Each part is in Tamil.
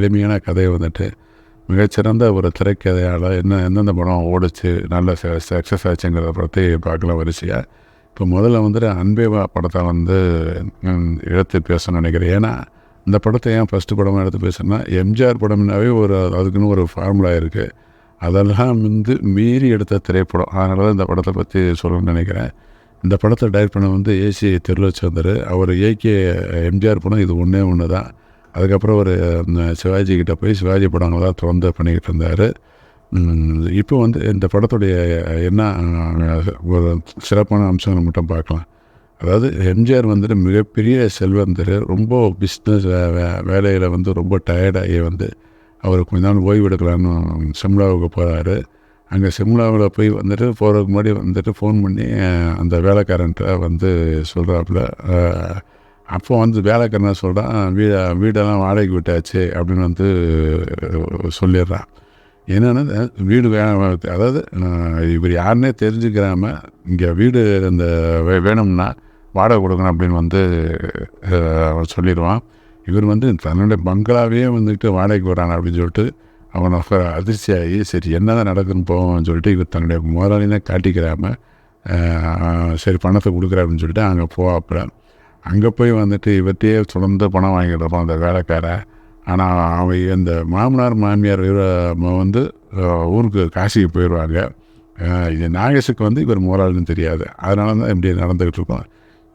எளிமையான கதையை வந்துட்டு மிகச்சிறந்த ஒரு திரைக்கதையால் என்ன எந்தெந்த படம் ஓடிச்சு நல்ல சக்ஸஸ் ஆச்சுங்கிறத பற்றி பார்க்கலாம் வரிசையாக இப்போ முதல்ல வந்துட்டு அன்பேவா படத்தை வந்து எடுத்து பேசணும்னு நினைக்கிறேன். ஏன்னா இந்த படத்தை ஏன் ஃபஸ்ட்டு படமாக எடுத்து பேசுனா எம்ஜிஆர் படம்னாவே ஒரு அதுக்குன்னு ஒரு ஃபார்முலா இருக்குது அதெல்லாம் வந்து மீறி எடுத்த திரைப்படம். அதனால தான் இந்த படத்தை பற்றி சொல்லணும்னு நினைக்கிறேன். இந்த படத்தை டைரக்ட் பண்ண வந்து ஏசி திருலச்சந்தர். அவர் இயக்கிய எம்ஜிஆர் படம் இது ஒன்றே ஒன்று தான் அதுக்கப்புறம் ஒரு சிவாஜி கிட்ட போய் சிவாஜி படங்கள் தான் தொடர்ந்து பண்ணிக்கிட்டு இருந்தார். இப்போ வந்து இந்த படத்துடைய என்ன ஒரு சிறப்பான அம்சங்களை மட்டும் பார்க்கலாம். அதாவது எம்ஜிஆர் வந்துட்டு மிகப்பெரிய செல்வந்தர் ரொம்ப பிஸ்னஸ் வேலையில் வந்து ரொம்ப டயர்டாகி வந்து அவர் கொஞ்ச நாள் ஓய்வு எடுக்கலான்னு சிம்லாவுக்கு போகிறாரு அங்கே சிம்லாவில் போய் வந்துட்டு போகிறதுக்கு முன்னாடி வந்துட்டு ஃபோன் பண்ணி அந்த வேலைக்காரன்ட்ட வந்து சொல்கிறாப்புல அப்போ வந்து வேலைக்காரன் சொல்கிறான் வீட வீடெல்லாம் வாடகைக்கு விட்டாச்சு அப்படின்னு வந்து சொல்லிடுறான். என்னென்னா வீடு வே அதாவது இவர் யாருன்னே தெரிஞ்சுக்கிறாம இங்கே வீடு இந்த வே- வேணும்னா வாடகை கொடுக்கணும் அப்படின்னு வந்து அவன் சொல்லிடுவான். இவர் வந்து தன்னுடைய பங்களாவே வந்துட்டு வாடகைக்கு வராங்க அப்படின்னு சொல்லிட்டு அவன் அதிர்ச்சியாகி சரி என்ன தான் நடக்குன்னு போவோம்னு சொல்லிட்டு இவர் தன்னுடைய முதலாளினே காட்டிக்கிறாம சரி பணத்தை கொடுக்குறாருன்னு சொல்லிட்டு அங்கே போவாப்புல அங்கே போய் வந்துட்டு இவர்கிட்டயே தொடர்ந்து பணம் வாங்கிட்டு இருப்பான் அந்த வேலைக்காரன் ஆனால் அவன் இந்த மாமனார் மாமியார் வந்து ஊருக்கு காசிக்கு போயிடுவாங்க இது நாகேஷுக்கு வந்து இவர் முதலாளின்னு தெரியாது. அதனால தான் இப்படி நடந்துக்கிட்டு இருக்கோம்.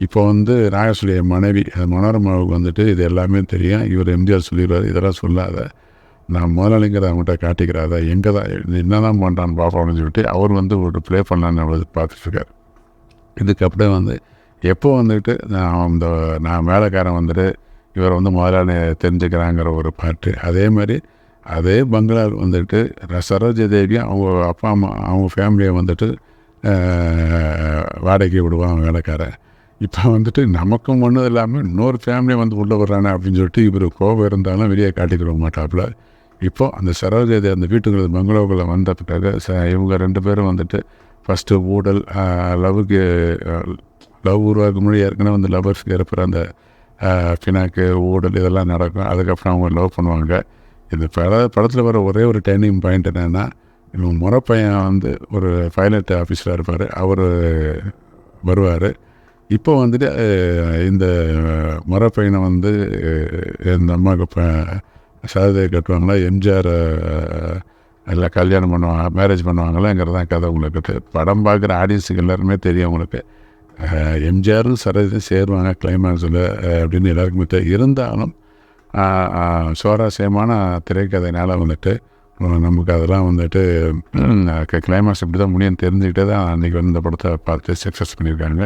இப்போ வந்து நாகேஷுடைய மனைவி மனோரமாவுக்கு வந்துட்டு இது எல்லாமே தெரியும். இவர் எம்ஜிஆர் சொல்லிடுவார் இதெல்லாம் சொல்லாத. நான் முதலாளிங்கிறத அவங்ககிட்ட காட்டிக்கிறாத. எங்கே தான் என்ன தான் பண்ணுறான்னு பார்ப்போம்னு சொல்லிட்டு அவர் வந்து ஒரு ப்ளே பண்ணலான்னு அவர் பார்த்துட்ருக்கார் இதுக்கப்புறம் வந்து எப்போ வந்துட்டு நான் அந்த நான் வேலைக்காரன் வந்துட்டு இவர் வந்து முதலாளி தெரிஞ்சுக்கிறாங்கிற ஒரு பாட்டு. அதே மாதிரி அதே பங்களா வந்துட்டு சரோஜ சரோஜா தேவி அவங்க அப்பா அம்மா அவங்க ஃபேமிலியை வந்துட்டு வாடகைக்கு விடுவான் வேலைக்காரன் இப்போ வந்துட்டு நமக்கும் ஒன்றும் இல்லாமல் இன்னொரு ஃபேமிலியை வந்து உள்ளே வர்றானே அப்படின்னு சொல்லிட்டு இவர் கோபம் இருந்தாலும் வெளியே காட்டிக்கிற மாட்டாப்புல. இப்போ அந்த சரோஜதி அந்த வீட்டுக்குள்ள பங்களாவுக்குள்ளே வந்த பிறகு ச இவங்க ரெண்டு பேரும் வந்துட்டு ஃபஸ்ட்டு ஊடல் லவ்வுக்கு லவ் உருவாக்கும் முன்னாடி ஏற்கனவே வந்து லவர்ஸ்க்கு ஏற்படுற அந்த பினாக்கு ஊடல் இதெல்லாம் நடக்கும். அதுக்கப்புறம் அவங்க லவ் பண்ணுவாங்க. இந்த பட படத்தில் வர ஒரே ஒரு டேர்னிங் பாயிண்ட் என்னென்னா இவங்க முறப்பையன் வந்து ஒரு பைலட் ஆஃபீஸராக இருப்பார். அவர் வருவார். இப்போ வந்துட்டு இந்த முறப்பையனை வந்து இந்த அம்மாவுக்கு ப- கட்டுவாங்களா? எம்ஜிஆர் அஹ், எல்லாம் கல்யாணம் பண்ணுவாங்க மேரேஜ் பண்ணுவாங்களாங்கிறது தான் கதை உங்களுக்கு. படம் பார்க்குற ஆடியன்ஸுக்கு எல்லாருமே தெரியும் உங்களுக்கு. எம்ஜிஆரும் சரோஜினியும் சேருவாங்க கிளைமேக்ஸில் அப்படின்னு எல்லாருக்குமே தெரியும் இருந்தாலும் சுவாரஸ்யமான திரைக்கதையினால் வந்துட்டு நமக்கு அதெல்லாம் வந்துட்டு கிளைமேக்ஸ் இப்படி தான் முடியும் தெரிஞ்சுக்கிட்டே தான் அன்றைக்கி வந்து இந்த படத்தை பார்த்து சக்ஸஸ் பண்ணியிருக்காங்க.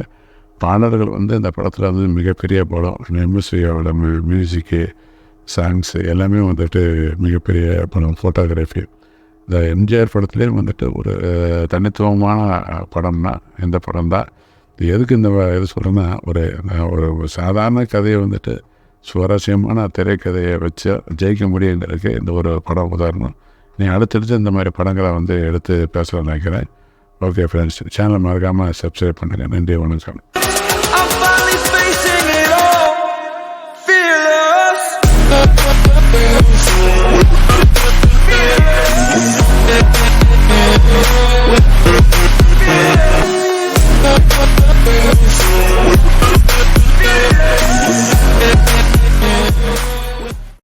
பாடல்கள் வந்து இந்த படத்தில் வந்து மிகப்பெரிய படம். எம்எஸ்வியோட மியூசிக்கு சாங்ஸு எல்லாமே வந்துட்டு மிகப்பெரிய படம் ஃபோட்டோகிராஃபி இந்த எம்ஜிஆர் படத்துலேயும் வந்துட்டு ஒரு தனித்துவமான படம்னா இந்த படம் தான் எதுக்கு இந்த இது சொல்கிறேன்னா ஒரு ஒரு சாதாரண கதையை வந்துட்டு சுவாரஸ்யமான திரைக்கதையை வச்சு ஜெயிக்க முடியுங்கிறதுக்கு இந்த ஒரு படம் உதாரணம். நீ அடுத்தடுத்து இந்த மாதிரி படங்களை வந்து எடுத்து பேசலாம்னு நினைக்கிறேன். ஓகே ஃப்ரெண்ட்ஸ் சேனல் மறக்காமல் சப்ஸ்கிரைப் பண்ணுங்கள் நன்றி வணக்கம்.